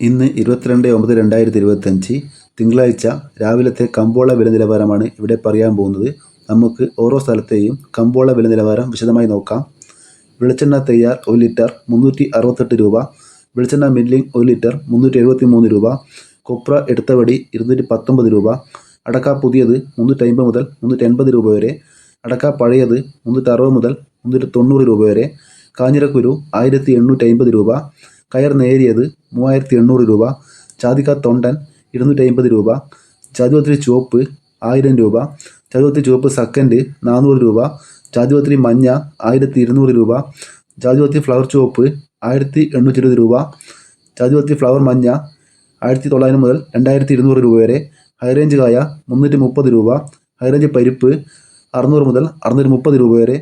ഇന്ന് ഇരുപത്തിരണ്ട് ഒമ്പത് രണ്ടായിരത്തി ഇരുപത്തഞ്ച് തിങ്കളാഴ്ച രാവിലത്തെ കമ്പോള വില നിലവാരമാണ് ഇവിടെ പറയാൻ പോകുന്നത്. നമുക്ക് ഓരോ സ്ഥലത്തെയും കമ്പോള വില നിലവാരം വിശദമായി നോക്കാം. വെളിച്ചെണ്ണ തയ്യാർ ഒരു ലിറ്റർ മുന്നൂറ്റി അറുപത്തെട്ട് രൂപ. വെളിച്ചെണ്ണ മില്ലിംഗ് ഒരു ലിറ്റർ മുന്നൂറ്റി എഴുപത്തി മൂന്ന് രൂപ. കൊപ്ര എടുത്തവടി ഇരുന്നൂറ്റി പത്തൊമ്പത് രൂപ. അടക്ക പുതിയത് മുന്നൂറ്റി അമ്പത് മുതൽ മുന്നൂറ്റി എൺപത് രൂപ വരെ. അടക്ക പഴയത് മുന്നൂറ്റി അറുപത് മുതൽ മുന്നൂറ്റി തൊണ്ണൂറ് രൂപ വരെ. കാഞ്ഞിരക്കുരു ആയിരത്തി എണ്ണൂറ്റി അമ്പത് രൂപ. കയർ നേരിയത് മൂവായിരത്തി എണ്ണൂറ് രൂപ ചാതിക്ക തൊണ്ടൻ ഇരുന്നൂറ്റി അമ്പത് രൂപ ചാതിപത്രി ചുവപ്പ് ആയിരം രൂപ ചാതിപത്രി ചുവപ്പ് സെക്കൻഡ് നാനൂറ് രൂപ ചാതിപത്രി മഞ്ഞ ആയിരത്തി ഇരുന്നൂറ് രൂപ ചാതിപത്രി ഫ്ലവർ ചുവപ്പ് ആയിരത്തി എണ്ണൂറ്റി ഇരുപത് രൂപ ചാതിപത്രി ഫ്ലവർ മഞ്ഞ ആയിരത്തി തൊള്ളായിരം മുതൽ രണ്ടായിരത്തി ഇരുന്നൂറ് രൂപ വരെ ഹൈറേഞ്ച് കായ മുന്നൂറ്റി മുപ്പത് രൂപ ഹൈറേഞ്ച് പരിപ്പ് അറുന്നൂറ് മുതൽ അറുന്നൂറ്റി മുപ്പത് രൂപ വരെ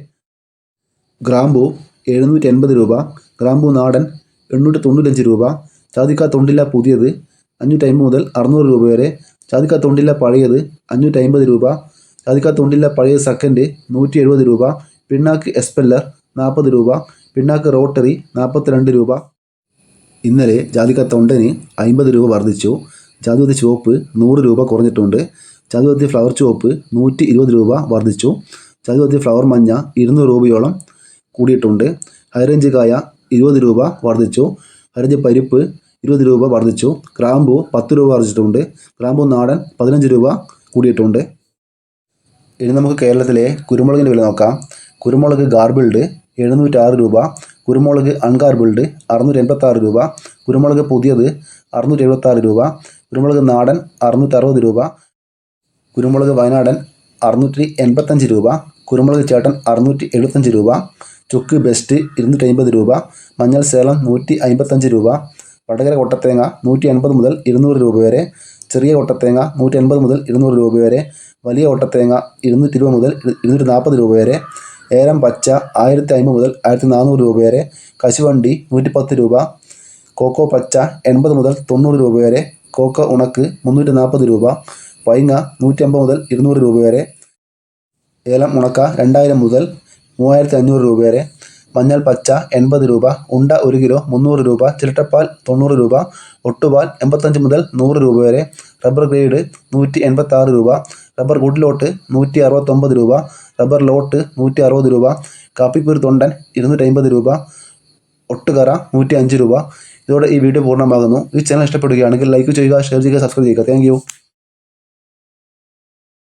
ഗ്രാമ്പു എഴുന്നൂറ്റി എൺപത് രൂപ ഗ്രാമ്പു നാടൻ എണ്ണൂറ്റി തൊണ്ണൂറ്റഞ്ച് രൂപ. ചാതിക്കാ തൊണ്ടില്ല പുതിയത് അഞ്ഞൂറ്റി അമ്പത് മുതൽ അറുന്നൂറ് രൂപ വരെ. ചാതിക്കാ തൊണ്ടില്ല പഴയത് അഞ്ഞൂറ്റി അമ്പത് രൂപ. ചാതിക്കാ തൊണ്ടില്ല പഴയ സെക്കൻഡ് നൂറ്റി എഴുപത് രൂപ. പിണ്ണാക്ക് എസ്പെല്ലർ നാൽപ്പത് രൂപ. പിണ്ണാക്ക് റോട്ടറി നാൽപ്പത്തിരണ്ട് രൂപ. ഇന്നലെ ജാതിക തൊണ്ടന് അമ്പത് രൂപ വർദ്ധിച്ചു. ജാതിപത്തി ചുവപ്പ് നൂറ് രൂപ കുറഞ്ഞിട്ടുണ്ട്. ചാതിപത്തി ഫ്ലവർ ചുവപ്പ് നൂറ്റി ഇരുപത് രൂപ വർദ്ധിച്ചു. ചാതിപത്തി ഫ്ലവർ മഞ്ഞ ഇരുന്നൂറ് രൂപയോളം കൂടിയിട്ടുണ്ട്. ഹൈറേഞ്ച് കായ ഇരുപത് രൂപ വർദ്ധിച്ചു. ഹരിഞ്ഞ പരിപ്പ് ഇരുപത് രൂപ വർദ്ധിച്ചു. ക്രാമ്പു പത്ത് രൂപ വർദ്ധിച്ചിട്ടുണ്ട്. ക്രാമ്പു നാടൻ പതിനഞ്ച് രൂപ കൂടിയിട്ടുണ്ട്. ഇനി നമുക്ക് കേരളത്തിലെ കുരുമുളകിന്റെ വില നോക്കാം. കുരുമുളക് ഗാർബിൾഡ് എഴുന്നൂറ്റാറ് രൂപ. കുരുമുളക് അൺഗാർബിൾഡ് അറുന്നൂറ്റി എൺപത്താറ് രൂപ. കുരുമുളക് പുതിയത് അറുന്നൂറ്റി എഴുപത്താറ് രൂപ. കുരുമുളക് നാടൻ അറുന്നൂറ്റി അറുപത് രൂപ. കുരുമുളക് വയനാടൻ അറുന്നൂറ്റി എൺപത്തഞ്ച് രൂപ. കുരുമുളക് ചേട്ടൻ അറുന്നൂറ്റി എഴുപത്തഞ്ച് രൂപ. ചുക്ക് ബെസ്റ്റ് ഇരുന്നൂറ്റി അമ്പത് രൂപ മഞ്ഞൾ സേലം നൂറ്റി അമ്പത്തഞ്ച് രൂപ വടകര കൊട്ടത്തേങ്ങ നൂറ്റി അൻപത് മുതൽ ഇരുന്നൂറ് രൂപ വരെ ചെറിയ കൊട്ടത്തേങ്ങ നൂറ്റി അൻപത് മുതൽ ഇരുന്നൂറ് രൂപ വരെ വലിയ കൊട്ടത്തേങ്ങ ഇരുന്നൂറ്റി ഇരുപത് മുതൽ ഇരുന്നൂറ്റി നാൽപ്പത് രൂപ വരെ ഏലം പച്ച ആയിരത്തി അമ്പത് മുതൽ ആയിരത്തി നാനൂറ് രൂപ വരെ കശുവണ്ടി നൂറ്റി പത്ത് രൂപ കോക്കോ പച്ച എൺപത് മുതൽ തൊണ്ണൂറ് രൂപ വരെ കോക്കോ ഉണക്ക് മുന്നൂറ്റി നാൽപ്പത് രൂപ പൈങ്ങ നൂറ്റി അമ്പത് മുതൽ ഇരുന്നൂറ് രൂപ വരെ ഏലം ഉണക്ക രണ്ടായിരം മുതൽ മൂവായിരത്തി അഞ്ഞൂറ് രൂപ വരെ മഞ്ഞൾ പച്ച എൺപത് രൂപ ഉണ്ട ഒരു കിലോ മുന്നൂറ് രൂപ ചിരട്ടപ്പാൽ തൊണ്ണൂറ് രൂപ ഒട്ടുപാൽ എൺപത്തഞ്ച് മുതൽ നൂറ് രൂപ വരെ റബ്ബർ ഗ്രേഡ് നൂറ്റി എൺപത്താറ് രൂപ റബ്ബർ ഗുഡ് നൂറ്റി അറുപത്തൊമ്പത് രൂപ റബ്ബർ ലോട്ട് നൂറ്റി അറുപത് രൂപ കാപ്പിക്കുരു തൊണ്ടൻ ഇരുന്നൂറ്റി അമ്പത് രൂപ ഒട്ടുകറ നൂറ്റി അഞ്ച് രൂപ. ഇതോടെ ഈ വീഡിയോ പൂർണമാകുന്നു. ഈ ചാനൽ ഇഷ്ടപ്പെടുകയാണെങ്കിൽ ലൈക്ക് ചെയ്യുക ഷെയർ ചെയ്യുക സബ്സ്ക്രൈബ് ചെയ്യുക. താങ്ക്